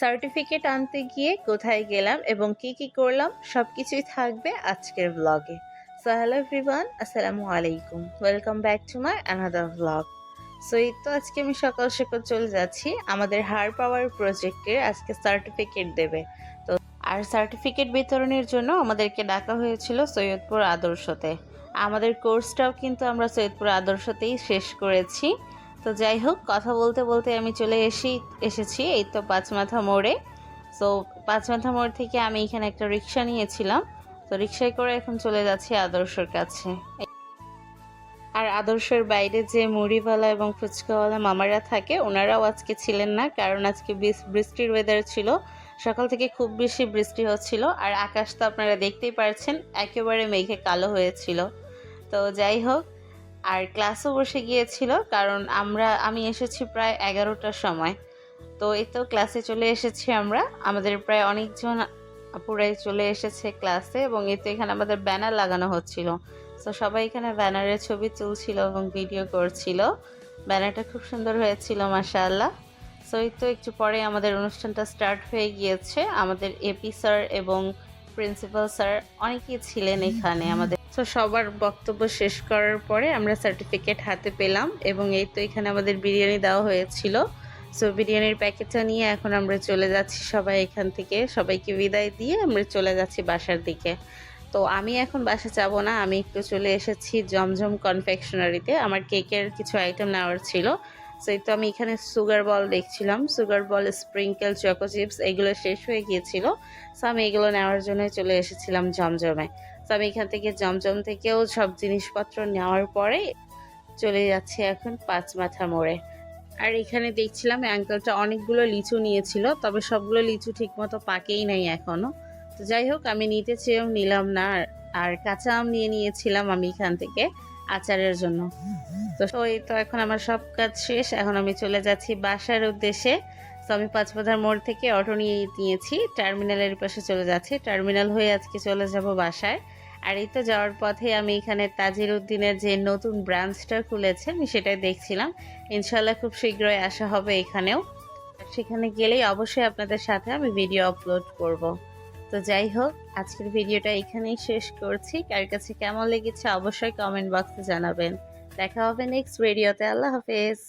Certificate আনতে গিয়ে কোথায় গেলাম এবং কি কি করলাম সব কিছুই থাকবে আজকের ব্লগে সো হ্যালো এভরিওয়ান আসসালামু আলাইকুম। Welcome back to my another blog so এই তো আজকে আমি সকাল সকাল চলে যাচ্ছি। আমাদের হার পাওয়ার প্রজেক্টের আজকে সার্টিফিকেট দেবে। তো, আর সার্টিফিকেট বিতরণের জন্য আমাদেরকে ডাকা হয়েছিল সৈয়দপুর আদর্শতে। আমাদের কোর্সটাও কিন্তু আমরা সৈয়দপুর আদর্শতেই শেষ করেছি। তো যাই হোক, কথা বলতে বলতে আমি চলে এসেই এসেছি এই তো পাঁচমাথা মোড়ে। তো পাঁচমাথা মোড় থেকে আমি এখানে একটা রিক্সা নিয়েছিলাম। তো রিক্সায় করে এখন চলে যাচ্ছি আদর্শর কাছে। আর আদর্শের বাইরে যে মুড়িওয়ালা এবং ফুচকাওয়ালা মামারা থাকে, ওনারাও আজকে ছিলেন না, কারণ আজকে বৃষ্টির ওয়েদার ছিল। সকাল থেকে খুব বেশি বৃষ্টি হচ্ছিল, আর আকাশ তো আপনারা দেখতেই পারছেন, একেবারে মেঘে কালো হয়েছিল। তো যাই হোক আর ক্লাসও বসে গিয়েছিল, কারণ আমরা, আমি এসেছি প্রায় এগারোটার সময়। তো এই তো ক্লাসে চলে এসেছি আমরা। আমাদের প্রায় অনেকজন আপুরাই চলে এসেছে ক্লাসে এবং এই তো এখানে আমাদের ব্যানার লাগানো হচ্ছিল। তো সবাই এখানে ব্যানারের ছবি তুলছিল এবং ভিডিও করছিল। ব্যানারটা খুব সুন্দর হয়েছিল, মাশাআল্লাহ। সো এই তো একটু পরে আমাদের অনুষ্ঠানটা স্টার্ট হয়ে গিয়েছে। আমাদের এপি স্যার এবং প্রিন্সিপাল স্যার অনেকেই ছিলেন এখানে আমাদের তো সবার বক্তব্য শেষ করার পরে আমরা সার্টিফিকেট হাতে পেলাম এবং এই তো এখানে আমাদের বিরিয়ানি দেওয়া হয়েছিল। সো বিরিয়ানির প্যাকেটটা নিয়ে এখন আমরা চলে যাচ্ছি সবাই এখান থেকে। সবাইকে বিদায় দিয়ে আমরা চলে যাচ্ছি বাসার দিকে। তো, আমি এখন বাসা যাব না, আমি একটু চলে এসেছি জমজম কনফেকশনারিতে আমার কেকের কিছু আইটেম নেওয়ার ছিল। সো এই তো আমি এখানে সুগার বল দেখছিলাম। Sugar ball sprinkle choco chips এগুলো শেষ হয়ে গিয়েছিল। সো আমি এগুলো নেওয়ার জন্য চলে এসেছিলাম জমজমে। তো আমি এখান থেকে জমজম থেকেও সব জিনিসপত্র নেওয়ার পরে চলে যাচ্ছে এখন পাঁচ মাথা মোড়ে। আর এখানে দেখছিলাম এই আঙ্কেলটা অনেকগুলো লিচু নিয়েছিল, তবে সবগুলো লিচু ঠিকমতো পাকেই নাই এখনও তো যাই হোক, আমি নিতে চেয়েও নিলাম না, আর- আর কাঁচা আম নিয়ে নিয়েছিলাম আমি এখান থেকে আচারের জন্য। তো ওই তো এখন আমার সব কাজ শেষ, এখন আমি চলে যাচ্ছি বাসার উদ্দেশ্যে। তো আমি পাঁচপাধার মোড় থেকে অটো নিয়ে নিয়েছি টার্মিনালের পাশে চলে যাচ্ছি। টার্মিনাল হয়ে আজকে চলে যাব বাসায়। আর এই তো যাওয়ার পথে আমি এখানে তাজির উদ্দিনের যে নতুন ব্রাঞ্চটা খুলেছে, আমি সেটাই দেখছিলাম। ইনশাল্লাহ খুব শীঘ্রই আসা হবে এখানেও। সেখানে গেলেই অবশ্যই আপনাদের সাথে আমি ভিডিও আপলোড করব। তো যাই হোক, আজকের ভিডিওটা এখানেই শেষ করছি। কার কাছে কেমন লেগেছে অবশ্যই কমেন্ট বক্সে জানাবেন। দেখা হবে নেক্সট ভিডিওতে আল্লাহ হাফেজ।